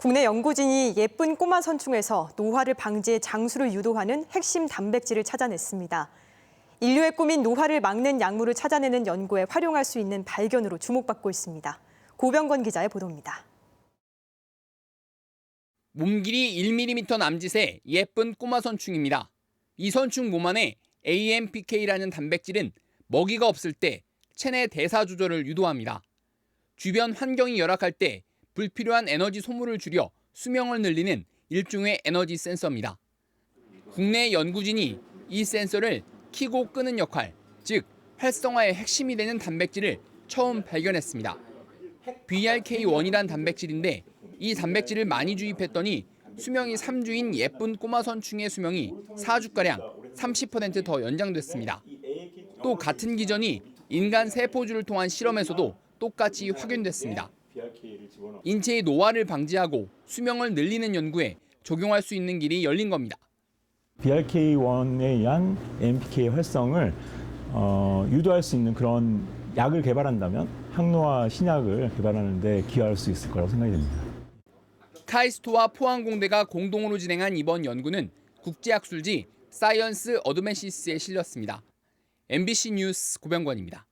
국내 연구진이 예쁜 꼬마 선충에서 노화를 방지해 장수를 유도하는 핵심 단백질을 찾아냈습니다. 인류의 꿈인 노화를 막는 약물을 찾아내는 연구에 활용할 수 있는 발견으로 주목받고 있습니다. 고병건 기자의 보도입니다. 몸 길이 1mm 남짓의 예쁜 꼬마 선충입니다. 이 선충 몸 안에 AMPK라는 단백질은 먹이가 없을 때 체내 대사 조절을 유도합니다. 주변 환경이 열악할 때 불필요한 에너지 소모를 줄여 수명을 늘리는 일종의 에너지 센서입니다. 국내 연구진이 이 센서를 키고 끄는 역할, 즉 활성화의 핵심이 되는 단백질을 처음 발견했습니다. BRK1이란 단백질인데 이 단백질을 많이 주입했더니 수명이 3주인 예쁜 꼬마 선충의 수명이 4주가량 30%더 연장됐습니다. 또 같은 기전이 인간 세포주를 통한 실험에서도 똑같이 확인됐습니다. 인체의 노화를 방지하고 수명을 늘리는 연구에 적용할 수 있는 길이 열린 겁니다. BRK1에 의한 AMPK 활성을 어, 유도할 수 있는 그런 약을 개발한다면 항노화 신약을 개발하는 데 기여할 수 있을 거라고 생각이 됩니다. 카이스트와 포항공대가 공동으로 진행한 이번 연구는 국제학술지 사이언스 어드맨시스에 실렸습니다. MBC 뉴스 고병권입니다.